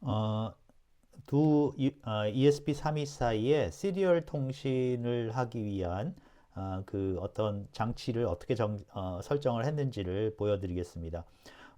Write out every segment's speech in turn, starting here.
어, 두 이- 어, ESP32 사이에 시리얼 통신을 하기 위한 어, 그 어떤 장치를 어떻게 정, 어, 설정을 했는지를 보여드리겠습니다.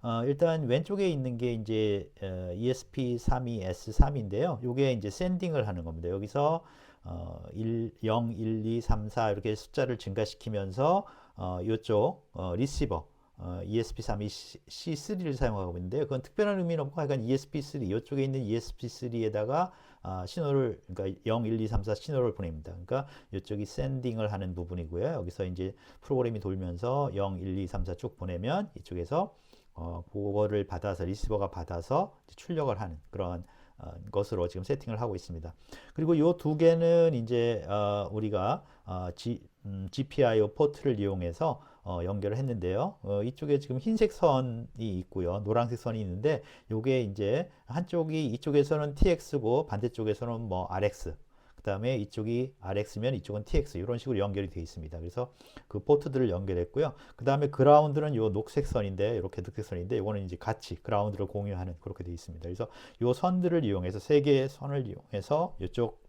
어, 일단 왼쪽에 있는 게 이제 어, ESP32S3인데요. 이게 이제 샌딩을 하는 겁니다. 여기서 어, 1, 0, 1, 2, 3, 4 이렇게 숫자를 증가시키면서 어, 이쪽 어, 리시버 어, ESP32C3를 사용하고 있는데 그건 특별한 의미는 없고 하여간 ESP3 이쪽에 있는 ESP3에다가 아, 신호를 그러니까 0, 1, 2, 3, 4 신호를 보냅니다. 그러니까 이쪽이 샌딩을 하는 부분이고요. 여기서 이제 프로그램이 돌면서 0, 1, 2, 3, 4 쭉 보내면 이쪽에서 어, 그거를 받아서 리시버가 받아서 출력을 하는 그런 어, 것으로 지금 세팅을 하고 있습니다. 그리고 이 두 개는 이제 어, 우리가 어, G, 음, GPIO 포트를 이용해서 어, 연결을 했는데요. 어, 이쪽에 지금 흰색 선이 있고요. 노란색 선이 있는데 요게 이제 한쪽이 이쪽에서는 TX고 반대쪽에서는 뭐 RX 그 다음에 이쪽이 RX면 이쪽은 TX 이런 식으로 연결이 되어 있습니다. 그래서 그 포트들을 연결했고요. 그 다음에 그라운드는 요 녹색 선인데 이렇게 녹색 선인데 이거는 이제 같이 그라운드를 공유하는 그렇게 되어 있습니다. 그래서 요 선들을 이용해서 세 개의 선을 이용해서 이쪽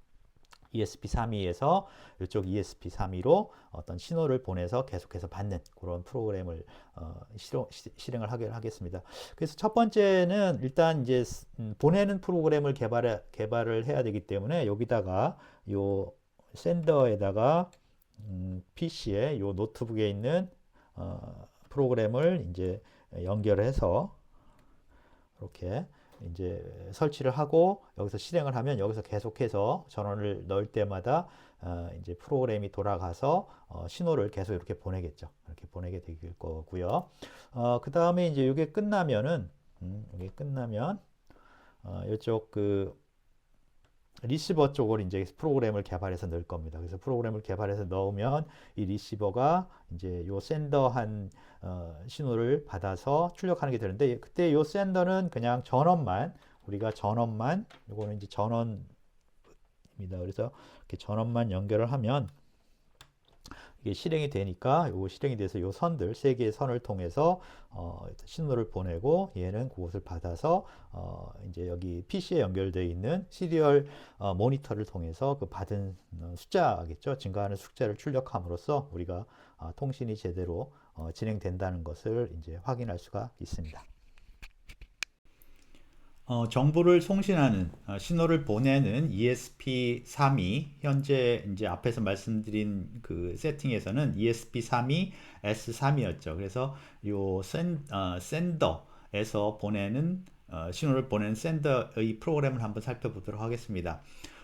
ESP32에서 이쪽 ESP32로 어떤 신호를 보내서 계속해서 받는 그런 프로그램을 어, 실행, 실행을 하게 하겠습니다. 그래서 첫 번째는 일단 이제 음, 보내는 프로그램을 개발해, 개발을 해야 되기 때문에 여기다가 요 샌더에다가 음, PC에 요 노트북에 있는 어, 프로그램을 이제 연결해서 이렇게 이제 설치를 하고 여기서 실행을 하면 여기서 계속해서 전원을 넣을 때마다 어, 이제 프로그램이 돌아가서 어, 신호를 계속 이렇게 보내겠죠. 이렇게 보내게 될 거고요. 어, 그 다음에 이제 이게 끝나면은 음, 이게 끝나면 어, 이쪽 그 리시버 쪽으로 이제 프로그램을 개발해서 넣을 겁니다. 그래서 프로그램을 개발해서 넣으면 이 리시버가 이제 요 샌더한 어, 신호를 받아서 출력하는 게 되는데 그때 요 샌더는 그냥 전원만 우리가 전원만 요거는 이제 전원입니다. 그래서 이렇게 전원만 연결을 하면 이게 실행이 되니까 요 실행이 돼서 요 선들 세 개의 선을 통해서 어, 신호를 보내고 얘는 그것을 받아서 어, 이제 여기 PC에 연결되어 있는 시리얼 어, 모니터를 통해서 그 받은 어, 숫자겠죠 증가하는 숫자를 출력함으로써 우리가 어, 통신이 제대로 어, 진행된다는 것을 이제 확인할 수가 있습니다. 어, 정보를 송신하는 어, 신호를 보내는 ESP32 현재 이제 앞에서 말씀드린 그 세팅에서는 ESP32 S3이었죠. 그래서 요 센, 어, 샌더에서 보내는 어, 신호를 보내는 샌더의 프로그램을 한번 살펴보도록 하겠습니다.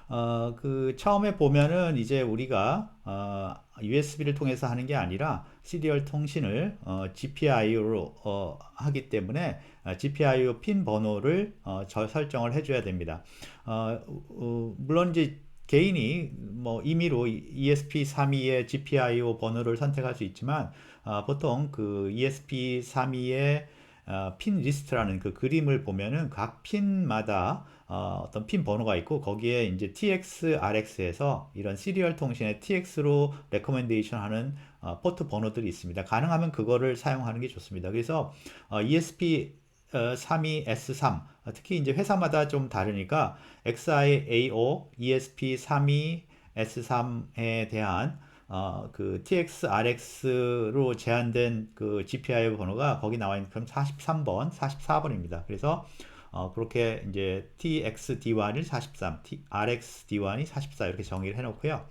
어, 그 처음에 보면은 이제 우리가 어, USB를 통해서 하는 게 아니라 시리얼 통신을 어, GPIO로 어, 하기 때문에 어, GPIO 핀 번호를 어, 저 설정을 해줘야 됩니다. 어, 어, 물론 이제 개인이 뭐 임의로 ESP32의 GPIO 번호를 선택할 수 있지만 어, 보통 그 ESP32의 어, 핀 리스트라는 그 그림을 보면은 각 핀마다 어, 어떤 핀 번호가 있고 거기에 이제 TX, RX에서 이런 시리얼 통신의 TX로 레코멘데이션 하는 어, 포트 번호들이 있습니다. 가능하면 그거를 사용하는 게 좋습니다. 그래서 어, ESP 어, 32S3 어, 특히 이제 회사마다 좀 다르니까 XIAO ESP32 S3에 대한 어, 그 TX, RX로 제한된 그 GPIO 번호가 거기 나와 있는 그럼 43번, 44번입니다. 그래서 어, 그렇게 이제 TXD1이 43, T, RXD1이 44 이렇게 정의를 해놓고요.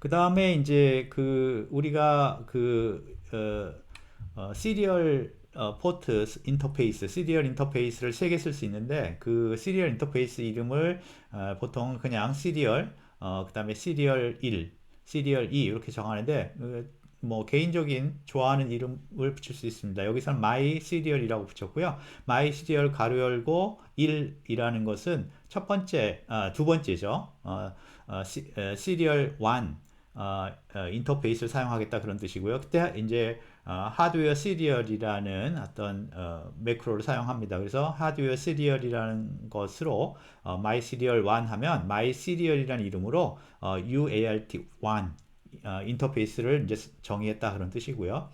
그 다음에 이제 그 우리가 그 어, 어, 시리얼 어, 포트 인터페이스, 시리얼 인터페이스를 세 개 쓸 수 있는데 그 시리얼 인터페이스 이름을 어, 보통 그냥 시리얼, 어, 그 다음에 시리얼 1, 시리얼 2 이렇게 정하는데 어, 뭐 개인적인 좋아하는 이름을 붙일 수 있습니다. 여기서는 my serial이라고 붙였고요. my serial 가로 열고 1이라는 것은 첫 번째, 아, 두 번째죠. 어, 어, 시, 어, serial 1 어, 어, 인터페이스를 사용하겠다 그런 뜻이고요. 그때 이제 어, 하드웨어 시리얼이라는 어떤 어, 매크로를 사용합니다. 그래서 하드웨어 시리얼이라는 것으로 어, my serial 1 하면 my serial이라는 이름으로 어, UART 1 어, 인터페이스를 이제 정의했다 그런 뜻이고요.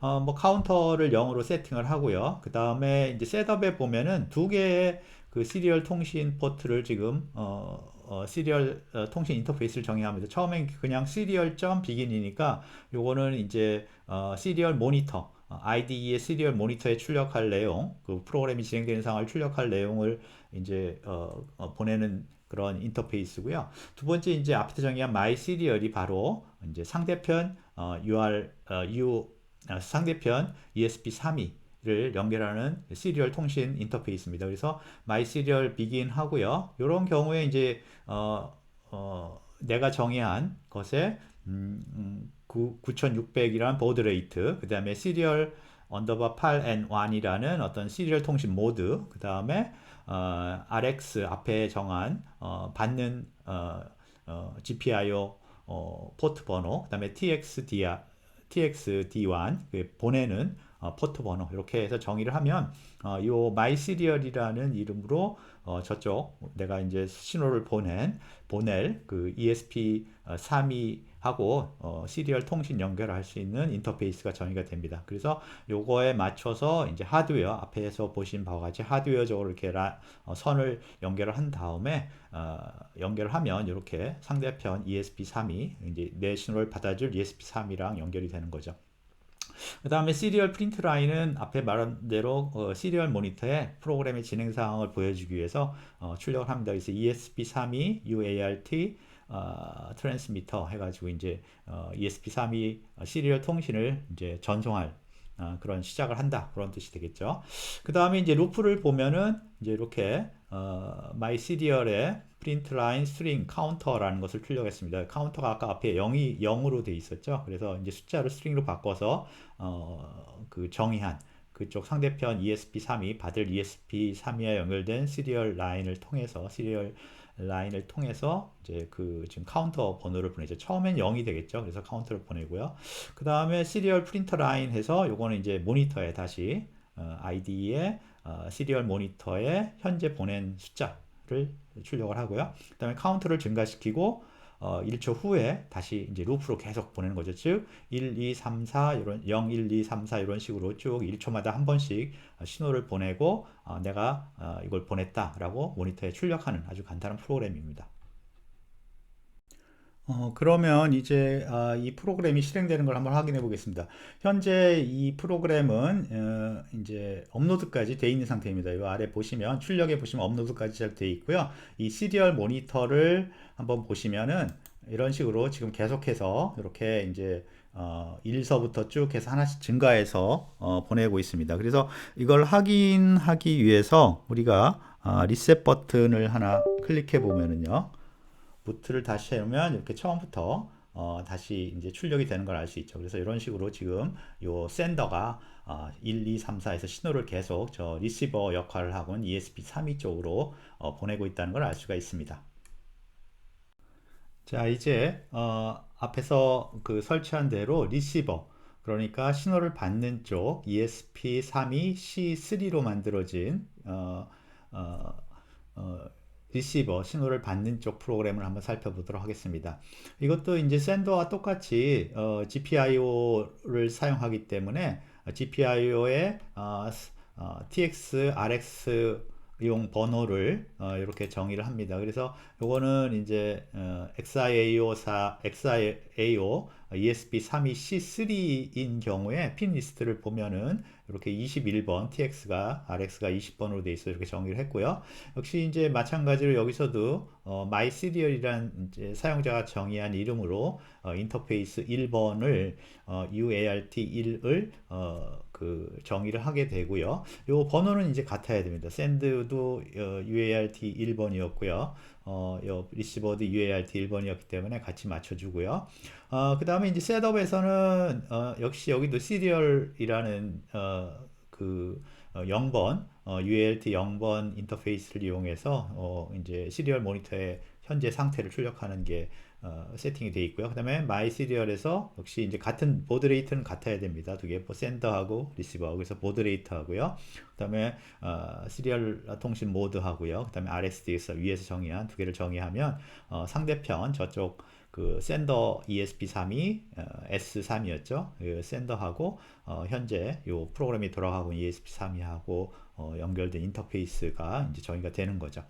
어, 뭐 카운터를 0으로 세팅을 하고요. 그 다음에 이제 셋업에 보면은 두 개의 그 시리얼 통신 포트를 지금 어, 어, 시리얼 어, 통신 인터페이스를 정의합니다. 처음엔 그냥 시리얼.begin이니까 비긴이니까 요거는 이제 어, 시리얼 모니터 어, IDE의 시리얼 모니터에 출력할 내용, 그 프로그램이 진행되는 상황을 출력할 내용을 이제 어, 어, 보내는 그런 인터페이스고요. 두 번째 이제 앞에서 정의한 my serial이 바로 이제 상대편 어, UR 어, U 아, 상대편 ESP32를 연결하는 시리얼 통신 인터페이스입니다. 그래서 my serial begin 하고요. 이런 경우에 이제 어, 어, 내가 정의한 것에 음, 음, 9600이라는 보드 레이트, 그 다음에 시리얼 언더바 8N1이라는 어떤 시리얼 통신 모드, 그 다음에 어, RX 앞에 정한 어, 받는 어, 어, GPIO 어, 포트 번호, 그 다음에 TXD, TXD1 그 보내는 어, 포트 번호 이렇게 해서 정의를 하면 어, 요 마이시리얼이라는 이름으로 어, 저쪽 내가 이제 신호를 보낸 보낼 그 ESP 32 하고 어, 시리얼 통신 연결할 수 있는 인터페이스가 정의가 됩니다. 그래서 요거에 맞춰서 이제 하드웨어 앞에서 보신 바와 같이 하드웨어적으로 이렇게 라, 어, 선을 연결을 한 다음에 어, 연결을 하면 이렇게 상대편 ESP32 이제 내 신호를 받아줄 ESP32랑 연결이 되는 거죠. 그 다음에 시리얼 프린트 라인은 앞에 말한 대로 어, 시리얼 모니터에 프로그램의 진행 상황을 보여주기 위해서 어, 출력을 합니다. 그래서 ESP32, UART, 어, 트랜스미터 해가지고 이제 어, ESP32 시리얼 통신을 이제 전송할 어, 그런 시작을 한다 그런 뜻이 되겠죠. 그 다음에 이제 루프를 보면은 이제 이렇게 어, my serial의 print line string counter라는 것을 출력했습니다. 카운터가 아까 앞에 0이 0으로 돼 있었죠. 그래서 이제 숫자를 string로 바꿔서 어, 그 정의한 그쪽 상대편 ESP32 받을 ESP32와 연결된 시리얼 라인을 통해서 시리얼 라인을 통해서 이제 그 지금 카운터 번호를 보내죠. 처음엔 0이 되겠죠. 그래서 카운터를 보내고요. 그 다음에 시리얼 프린터 라인 해서 요거는 이제 모니터에 다시 어, IDE의 어, 시리얼 모니터에 현재 보낸 숫자를 출력을 하고요. 그 다음에 카운트를 증가시키고 어, 1초 후에 다시 이제 루프로 계속 보내는 거죠. 즉, 1, 2, 3, 4, 이런, 0, 1, 2, 3, 4 이런 식으로 쭉 1초마다 한 번씩 신호를 보내고, 어, 내가 어, 이걸 보냈다라고 모니터에 출력하는 아주 간단한 프로그램입니다. 어, 그러면 이제 아, 이 프로그램이 실행되는 걸 한번 확인해 보겠습니다. 현재 이 프로그램은 어, 이제 업로드까지 돼 있는 상태입니다. 이 아래 보시면 출력해 보시면 업로드까지 잘 돼 있고요. 이 시리얼 모니터를 한번 보시면은 이런 식으로 지금 계속해서 이렇게 이제 어, 1서부터 쭉 해서 하나씩 증가해서 어, 보내고 있습니다. 그래서 이걸 확인하기 위해서 우리가 아, 리셋 버튼을 하나 클릭해 보면은요. 부트를 다시 해오면 이렇게 처음부터 어, 다시 이제 출력이 되는 걸 알 수 있죠. 그래서 이런 식으로 지금 요 샌더가 어, 1, 2, 3, 4에서 신호를 계속 저 리시버 역할을 하고 있는 ESP32 쪽으로 어, 보내고 있다는 걸 알 수가 있습니다. 자, 이제 어, 앞에서 그 설치한 대로 리시버 그러니까 신호를 받는 쪽 ESP32C3로 만들어진 어, 어, 어, 리시버 신호를 받는 쪽 프로그램을 한번 살펴보도록 하겠습니다. 이것도 이제 샌더와 똑같이 어, GPIO를 사용하기 때문에 GPIO의 어, 어, TX, RX 용 번호를 어, 이렇게 정의를 합니다. 그래서 요거는 이제 어, XIAO4, XIAO ESP32C3인 경우에 핀 리스트를 보면은 이렇게 21번 TX가 RX가 20번으로 돼 있어 이렇게 정의를 했고요. 역시 이제 마찬가지로 여기서도 어, MySerial이란 사용자가 정의한 이름으로 어, 인터페이스 1번을 어, UART1을 어, 그 정의를 하게 되고요. 요 번호는 이제 같아야 됩니다. send도 어, UART 1번이었고요. 어, 요 리시버도 UART 1번이었기 때문에 같이 맞춰주고요. 어, 그 다음에 이제 셋업에서는 어, 역시 여기도 시리얼이라는 어, 그 어, 0번 어, UART 0번 인터페이스를 이용해서 어, 이제 시리얼 모니터의 현재 상태를 출력하는 게 어, 세팅이 되어 있고요. 그다음에 마이 시리얼에서 역시 이제 같은 보드 레이트는 같아야 됩니다. 두 개, 뭐 센더하고 리시버. 그래서 보드 레이트 하고요. 그다음에 어, 시리얼 통신 모드 하고요. 그다음에 RxDX 위에서 정의한 두 개를 정의하면 어, 상대편 저쪽 그 샌더 ESP32 어, S3이었죠. 그 샌더하고 어, 현재 요 프로그램이 돌아가고 있는 ESP32하고 어, 연결된 인터페이스가 이제 정의가 되는 거죠.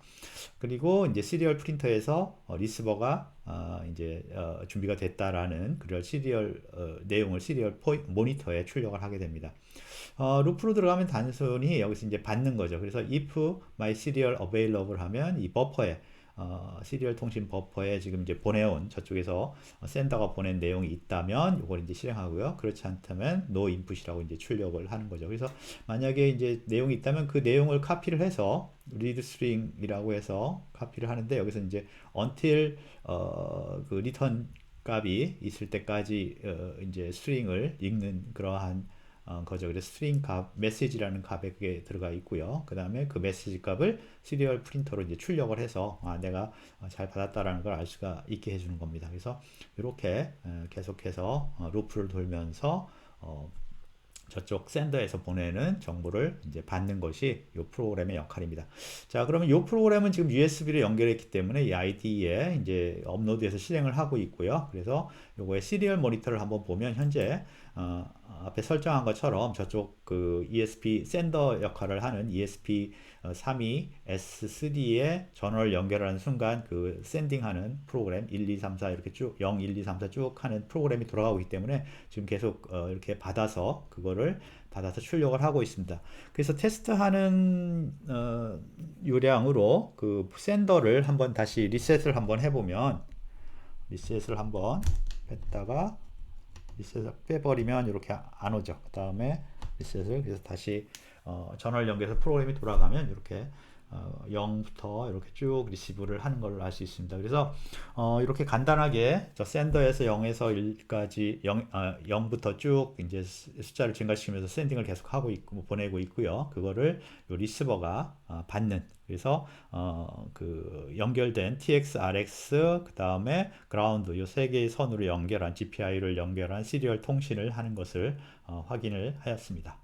그리고 이제 시리얼 프린터에서 어, 리스버가 어, 이제 어, 준비가 됐다라는 그런 시리얼 어, 내용을 시리얼 포이, 모니터에 출력을 하게 됩니다. 어, 루프로 들어가면 단순히 여기서 이제 받는 거죠. 그래서 if my serial available 하면 이 버퍼에 어, 시리얼 통신 버퍼에 지금 이제 보내온 저쪽에서 샌더가 보낸 내용이 있다면 이걸 이제 실행하고요. 그렇지 않다면 no input이라고 이제 출력을 하는 거죠. 그래서 만약에 이제 내용이 있다면 그 내용을 카피를 해서 read string이라고 해서 카피를 하는데 여기서 이제 until 어, 그 return 값이 있을 때까지 어, 이제 스트링을 읽는 그러한 어, 거죠. 그래서 스트링 값, 메시지라는 값에 그게 들어가 있고요. 그 다음에 그 메시지 값을 시리얼 프린터로 이제 출력을 해서 아, 내가 어, 잘 받았다라는 걸 알 수가 있게 해주는 겁니다. 그래서 이렇게 어, 계속해서 어, 루프를 돌면서 어, 저쪽 샌더에서 보내는 정보를 이제 받는 것이 이 프로그램의 역할입니다. 자, 그러면 이 프로그램은 지금 USB로 연결했기 때문에 이 IDE에 이제 업로드해서 실행을 하고 있고요. 그래서 요거의 시리얼 모니터를 한번 보면 현재 어, 앞에 설정한 것처럼 저쪽 그 ESP 샌더 역할을 하는 ESP 32 S3에 전원을 연결하는 순간 그 샌딩하는 프로그램 1, 2, 3, 4 이렇게 쭉 0, 1, 2, 3, 4 쭉 하는 프로그램이 돌아가고 있기 때문에 지금 계속 어, 이렇게 받아서 그거를 받아서 출력을 하고 있습니다. 그래서 테스트하는 어, 요량으로 그 샌더를 한번 다시 리셋을 한번 해보면 리셋을 한번 했다가 리셋을 빼버리면 이렇게 안 오죠. 그 다음에 리셋을 그래서 다시 어, 전화를 연결해서 프로그램이 돌아가면 이렇게 어, 0부터 이렇게 쭉 리시브를 하는 걸알수 있습니다. 그래서 어, 이렇게 간단하게 저 샌더에서 0에서 1까지 0, 아, 0부터 쭉 이제 수- 숫자를 증가시키면서 샌딩을 계속 하고 있고 뭐 보내고 있고요. 그거를 요 리시버가 어, 받는 그래서 어, 그 연결된 TX, RX 그 다음에 그라운드 요 세 개의 선으로 연결한 GPI를 연결한 시리얼 통신을 하는 것을 어, 확인을 하였습니다.